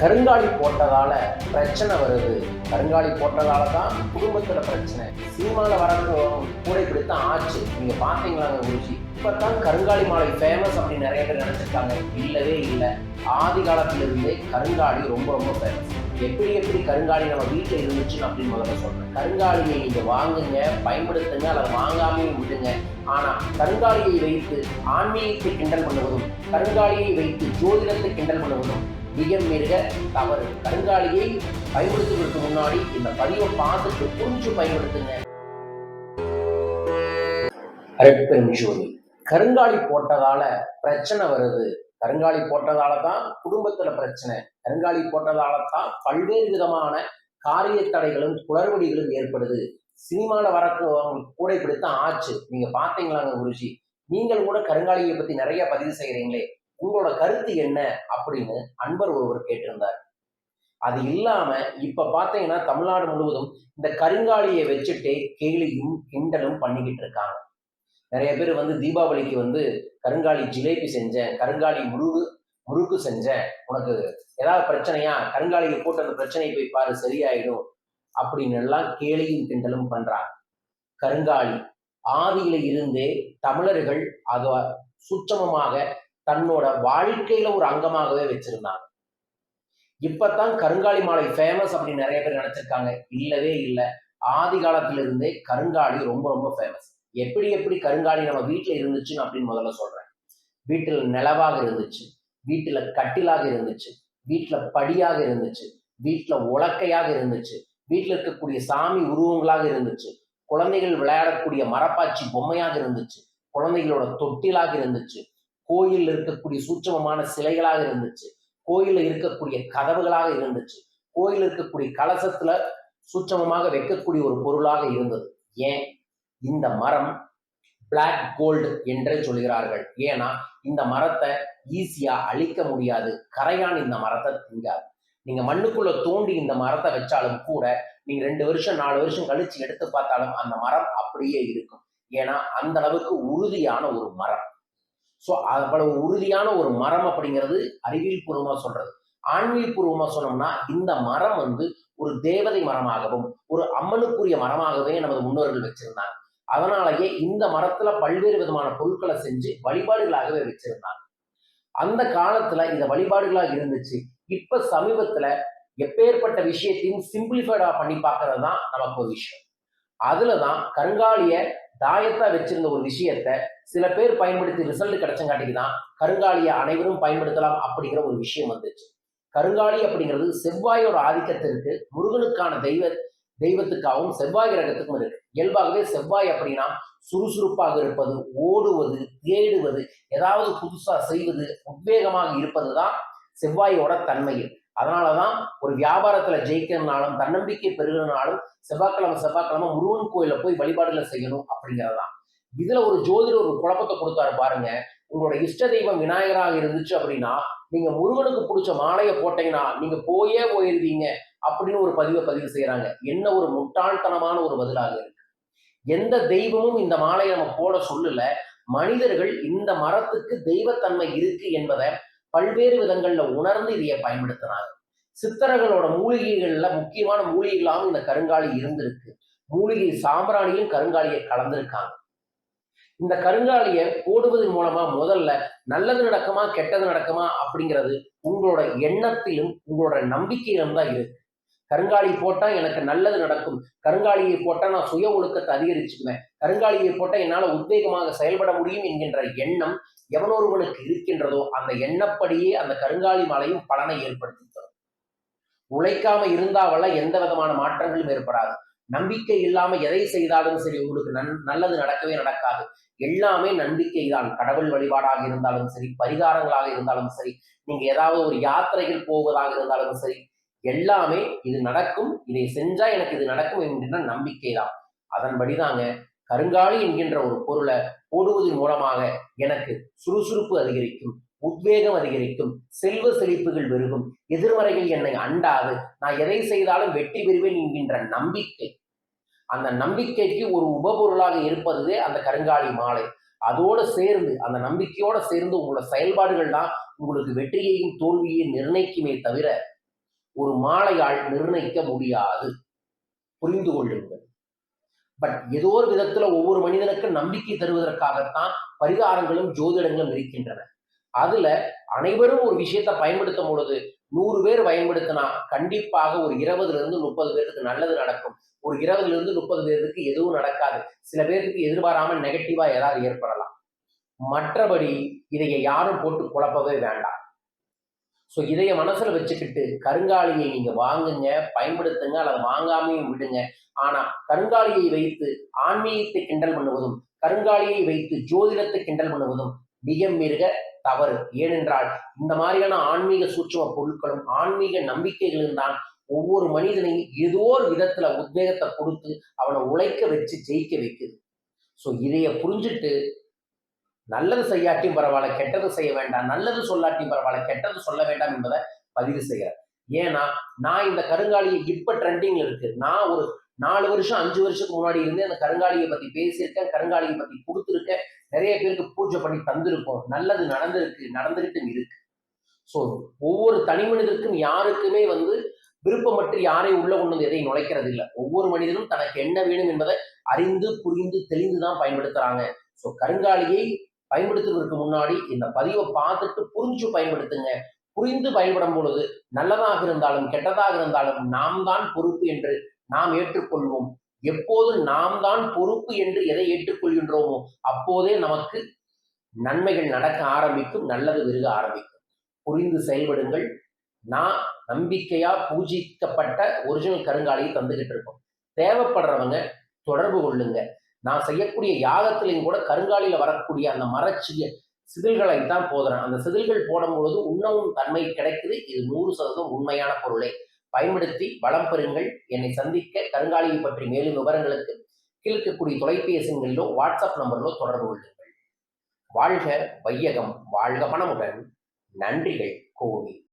கருங்காலி போட்டதால பிரச்சனை வருது. கருங்காலி போட்டதால தான் குடும்பத்துல பிரச்சனை. சினிமால வர கூடை பிடித்தான் ஆச்சு. நீங்க பாத்தீங்களாங்க குருஜி? இப்பதான் கருங்காலி மாலை ஃபேமஸ் அப்படின்னு நிறைய பேர் நினைச்சிருக்காங்க. இல்லவே இல்லை. ஆதி காலத்திலிருந்தே கருங்காலி ரொம்ப ரொம்ப ஃபேமஸ் எப்படி எப்படி கருங்காலி நம்ம வீட்டில் இருந்துச்சுன்னு அப்படின்னு முதல்ல சொல்றேன். கருங்காலியை நீங்க வாங்குங்க பயன்படுத்துங்க அதை வாங்காமையும் விடுங்க. ஆனா கருங்காலியை வைத்து ஆன்மீகத்தை கிண்டல் பண்ணுவதும் கருங்காலியை வைத்து ஜோதிடத்தை கிண்டல் பண்ணுவதும் மிக மிக தவறு. கருங்காலியை பயன்படுத்துவதற்கு முன்னாடி இந்த பதிவை பார்த்துட்டு புரிஞ்சு பயன்படுத்துங்க அரைப்பெரும் ஜோதி கருங்காலி போட்டதால பிரச்சனை வருது. கருங்காலி போட்டதால தான் குடும்பத்துல பிரச்சனை. கருங்காலி போட்டதால தான் பல்வேறு விதமான காரிய தடைகளும் குளறுபடிகளும் ஏற்படுது. சினிமால வரக்கு கூட இப்படித்தான் ஆச்சு. நீங்க பாத்தீங்களாங்க குருஜி? நீங்கள் கூட கருங்காலியை பத்தி நிறைய பதிவு செய்யறீங்களே உங்களோட கருத்து என்ன அப்படின்னு அன்பர் ஒருவர் கேட்டிருந்தார். அது இல்லாம இப்ப பாத்தீங்கன்னா தமிழ்நாடு முழுவதும் இந்த கருங்காலியை வச்சுட்டே கேலியும் கிண்டலும் பண்ணிக்கிட்டு இருக்காங்க. நிறைய பேர் வந்து தீபாவளிக்கு வந்து கருங்காலி ஜிலேபி செஞ்சேன் கருங்காலி முருகு முறுக்கு செஞ்சேன். உனக்கு ஏதாவது பிரச்சனையா? கருங்காலிக்கு போட்டு அந்த பிரச்சனையை போய் பாரு சரியாயிடும். அப்படின்னு எல்லாம் கேலியும் கிண்டலும் பண்றாங்க. கருங்காலி ஆதியில இருந்தே தமிழர்கள் அதை சுத்தமமாக தன்னோட வாழ்க்கையில ஒரு அங்கமாகவே வச்சிருந்தாங்க. இப்பதான் கருங்காலி மாலை ஃபேமஸ் அப்படின்னு நிறைய பேர் நினைச்சிருக்காங்க. இல்லவே இல்லை. ஆதி காலத்துல இருந்தே கருங்காலி ரொம்ப ரொம்ப ஃபேமஸ் எப்படி எப்படி கருங்காலி நம்ம வீட்டுல இருந்துச்சுன்னு அப்படின்னு முதல்ல சொல்றேன். வீட்டுல நிலவாக இருந்துச்சு. வீட்டுல கட்டிலாக இருந்துச்சு. வீட்டுல படியாக இருந்துச்சு. வீட்டுல உலக்கையாக இருந்துச்சு. வீட்டுல இருக்கக்கூடிய சாமி உருவங்களாக இருந்துச்சு. குழந்தைகள் விளையாடக்கூடிய மரப்பாச்சி பொம்மையாக இருந்துச்சு. குழந்தைகளோட தொட்டிலாக இருந்துச்சு. கோயில் இருக்கக்கூடிய சூட்சமமான சிலைகளாக இருந்துச்சு. கோயில இருக்கக்கூடிய கதவுகளாக இருந்துச்சு. கோயில் இருக்கக்கூடிய கலசத்துல சூட்சமமாக வைக்கக்கூடிய ஒரு பொருளாக இருந்தது. ஏன்? இந்த மரம் பிளாக் கோல்டு என்றே சொல்கிறார்கள். ஏன்னா இந்த மரத்தை ஈஸியா அழிக்க முடியாது. கரையான் இந்த மரத்தை திங்காது நீங்க மண்ணுக்குள்ள தோண்டி இந்த மரத்தை வச்சாலும் கூட நீங்க ரெண்டு வருஷம் நாலு வருஷம் கழிச்சு எடுத்து பார்த்தாலும் அந்த மரம் அப்படியே இருக்கும். ஏன்னா அந்த அளவுக்கு உறுதியான ஒரு மரம். ஸோ அவ்வளவு உறுதியான ஒரு மரம் அப்படிங்கிறது அறிவியல் பூர்வமாக சொல்றது. ஆன்மீக பூர்வமாக சொன்னோம்னா இந்த மரம் வந்து ஒரு தேவதை மரமாகவும் ஒரு அம்மனுக்குரிய மரமாகவே நமது முன்னோர்கள் வச்சிருந்தாங்க. அதனாலேயே இந்த மரத்துல பல்வேறு விதமான பொருட்களை செஞ்சு வழிபாடுகளாகவே வச்சிருந்தாங்க. அந்த காலத்துல இந்த வழிபாடுகளாக இருந்துச்சு. இப்ப சமீபத்துல எப்பேற்பட்ட விஷயத்தையும் சிம்பிளிஃபைடா பண்ணி பார்க்கறது தான் நமக்கு ஒரு விஷயம். அதுலதான் கருங்காலிய தாயத்தா வச்சிருந்த ஒரு விஷயத்த சில பேர் பயன்படுத்தி ரிசல்ட் கிடைச்சங்காட்டிக்கு தான் கருங்காலியை அனைவரும் பயன்படுத்தலாம் அப்படிங்கிற ஒரு விஷயம் வந்துச்சு. கருங்காலி அப்படிங்கிறது செவ்வாயோட ஆதிக்கத்திற்கு முருகனுக்கான தெய்வ தெய்வத்துக்காகவும் செவ்வாய் கிரகத்துக்கும் இருக்கு. இயல்பாகவே செவ்வாய் அப்படின்னா சுறுசுறுப்பாக இருப்பது ஓடுவது தேடுவது ஏதாவது புதுசா செய்வது உத்வேகமாக இருப்பது தான் செவ்வாயோட தன்மையில் அதனாலதான் ஒரு வியாபாரத்துல ஜெயிக்கிறதுனாலும் தன்னம்பிக்கை பெருகிறனாலும் செவ்வாய்க்கிழமை செவ்வாய்க்கிழமை முருகன் கோயில போய் வழிபாடுகளை செய்யணும் அப்படிங்கிறதான் இதுல ஒரு ஜோதிடர் ஒரு குழப்பத்தை கொடுத்தாரு பாருங்க. உங்களோட இஷ்ட தெய்வம் விநாயகராக இருந்துச்சு அப்படின்னா நீங்க முருகனுக்கு பிடிச்ச மாலையை போட்டீங்கன்னா நீங்க போயே போயிருவீங்க அப்படின்னு ஒரு பதிவை பதிவு செய்யறாங்க. என்ன ஒரு முட்டாள்தனமான ஒரு பதிலாக இருக்கு. எந்த தெய்வமும் இந்த மாலையை நம்ம போட சொல்லல. மனிதர்கள் இந்த மரத்துக்கு தெய்வத்தன்மை இருக்கு என்பதை பல்வேறு விதங்கள்ல உணர்ந்து இதைய பயன்படுத்தினாங்க சித்தர்களோட மூலிகைகள்ல முக்கியமான மூலிகைகளாகவும் இந்த கருங்காலி இருந்திருக்கு. மூலிகை சாம்பிராணியும் கருங்காலியை கலந்திருக்காங்க. இந்த கருங்காலியை போடுவதன் மூலமா முதல்ல நல்லது நடக்குமா கெட்டது நடக்குமா அப்படிங்கிறது உங்களோட எண்ணத்திலும் உங்களோட நம்பிக்கையிலும் தான் இருக்கு. கருங்காலி போட்டா எனக்கு நல்லது நடக்கும். கருங்காலியை போட்டா நான் சுய ஒழுக்கத்தை அதிகரிச்சுக்குவேன். கருங்காலியை போட்டா என்னால உத்வேகமாக செயல்பட முடியும் என்கின்ற எண்ணம் எவனொருவனுக்கு இருக்கின்றதோ அந்த எண்ணப்படியே அந்த கருங்காலி மலையும் பலனை ஏற்படுத்தி தரும். உழைக்காம இருந்தாவெல்லாம் எந்த விதமான மாற்றங்களும் ஏற்படாது. நம்பிக்கை இல்லாம எதை செய்தாலும் சரி உங்களுக்கு நன் நல்லது நடக்கவே நடக்காது. எல்லாமே நம்பிக்கை தான் கடவுள் வழிபாடாக இருந்தாலும் சரி பரிகாரங்களாக இருந்தாலும் சரி நீங்க ஏதாவது ஒரு யாத்திரைகள் போவதாக இருந்தாலும் சரி எல்லாமே இது நடக்கும். இதை செஞ்சா எனக்கு இது நடக்கும் என்கின்ற நம்பிக்கை தான் அதன்படிதாங்க கருங்காலி என்கின்ற ஒரு பொருளை போடுவதன் மூலமாக எனக்கு சுறுசுறுப்பு அதிகரிக்கும் உத்வேகம் அதிகரிக்கும் செல்வ செழிப்புகள் பெருகும். எதிர்மறைகள் என்னை அண்டாது. நான் எதை செய்தாலும் வெற்றி பெறுவேன் என்கின்ற நம்பிக்கை. அந்த நம்பிக்கைக்கு ஒரு உபபொருளாக இருப்பதுவே அந்த கருங்காலி மாலை. அதோடு சேர்ந்து அந்த நம்பிக்கையோட சேர்ந்து உங்களோட செயல்பாடுகள் தான் உங்களுக்கு வெற்றியையும் தோல்வியையும் நிர்ணயிக்குமே தவிர ஒரு மாலையால் நிர்ணயிக்க முடியாது. புரிந்து கொள்ளுங்கள். பட் ஏதோ ஒரு விதத்துல ஒவ்வொரு மனிதனுக்கு நம்பிக்கை தருவதற்காகத்தான் பரிகாரங்களும் ஜோதிடங்களும் இருக்கின்றன. அதுல அனைவரும் ஒரு விஷயத்தை பயன்படுத்தும் பொழுது நூறு பேர் பயன்படுத்தினா கண்டிப்பாக ஒரு இருபதுல இருந்து முப்பது பேருக்கு நல்லது நடக்கும். ஒரு இருபதுல இருந்து முப்பது பேருக்கு எதுவும் நடக்காது. சில பேருக்கு எதிர்பாராம நெகட்டிவா ஏதாவது ஏற்படலாம். மற்றபடி இதைய யாரும் போட்டு குழப்பவே வேண்டாம். ஸோ இதைய மனசுல வச்சுக்கிட்டு கருங்காலியை நீங்க வாங்குங்க பயன்படுத்துங்க அல்லது வாங்காமையும் விடுங்க. ஆனா கருங்காலியை வைத்து ஆன்மீகத்தை கிண்டல் பண்ணுவதும் கருங்காலியை வைத்து ஜோதிடத்தை கிண்டல் பண்ணுவதும் மிக மிக தவறு. ஏனென்றால் இந்த மாதிரியான ஆன்மீக சூட்சம பொருட்களும் ஆன்மீக நம்பிக்கைகளும் தான் ஒவ்வொரு மனிதனையும் ஏதோ ஒரு விதத்துல உத்வேகத்தை கொடுத்து அவனை உழைக்க வச்சு ஜெயிக்க வைக்குது. ஸோ இதைய புரிஞ்சுட்டு நல்லது செய்யாட்டியும் பரவாயில்ல கெட்டது செய்ய வேண்டாம் நல்லது சொல்லாட்டியும் பரவாயில்ல கெட்டது சொல்ல வேண்டாம் என்பதை பதிவு செய்கிறேன் ஏன்னா நான் இந்த கருங்காலியை இப்ப ட்ரெண்டிங்ல இருக்கு. நான் ஒரு நாலு வருஷம் அஞ்சு வருஷத்துக்கு முன்னாடி இருந்து அந்த கருங்காலியை பத்தி பேசியிருக்கேன். கருங்காலியை பத்தி கொடுத்துருக்கேன். நிறைய பேருக்கு பூஜை பண்ணி தந்திருக்கோம் நல்லது நடந்திருக்கு நடந்துகிட்டு இருக்கு. ஸோ ஒவ்வொரு தனி மனிதருக்கும் யாருக்குமே வந்து விருப்பமற்று யாரை உள்ள கொண்டு வந்து எதை நுழைக்கிறது இல்லை. ஒவ்வொரு மனிதனும் தனக்கு என்ன வேணும் என்பதை அறிந்து புரிந்து தெளிந்து தான் பயன்படுத்துறாங்க. ஸோ கருங்காலியை பயன்படுத்துவதற்கு முன்னாடி இந்த பதிவை பார்த்துட்டு புரிஞ்சு பயன்படுத்துங்க. புரிந்து பயன்படும் பொழுது நல்லதாக இருந்தாலும் கெட்டதாக இருந்தாலும் நாம் தான் பொறுப்பு என்று நாம் ஏற்றுக்கொள்வோம். எப்போது நாம் தான் பொறுப்பு என்று எதை ஏற்றுக்கொள்கின்றோமோ அப்போதே நமக்கு நன்மைகள் நடக்க ஆரம்பிக்கும் நல்லது விருக ஆரம்பிக்கும். புரிந்து செயல்படுங்கள். நான் நம்பிக்கையா பூஜிக்கப்பட்ட ஒரிஜினல் கருங்காலியை தந்துகிட்டு இருக்கோம். தேவைப்படுறவங்க தொடர்பு கொள்ளுங்க. நான் செய்யக்கூடிய யாகத்திலையும் கூட கருங்காலியில வரக்கூடிய அந்த மரச்சிய சிதில்களை தான் போதுறேன். அந்த சிதில்கள் போடும் பொழுது உண்ணவும் தன்மை கிடைக்குது. இது நூறு சதவீதம் உண்மையான பொருளே. பயன்படுத்தி வளம் பெறுங்கள். என்னை சந்திக்க கருங்காலியை பற்றி மேலும் விவரங்களுக்கு கீழ்க்கக்கூடிய தொலைபேசிகளிலோ வாட்ஸ்அப் நம்பரிலோ தொடர்பு கொள்ளுங்கள். வாழ்க வையகம் வாழ்க பணமுடன் நன்றிகள் கோவி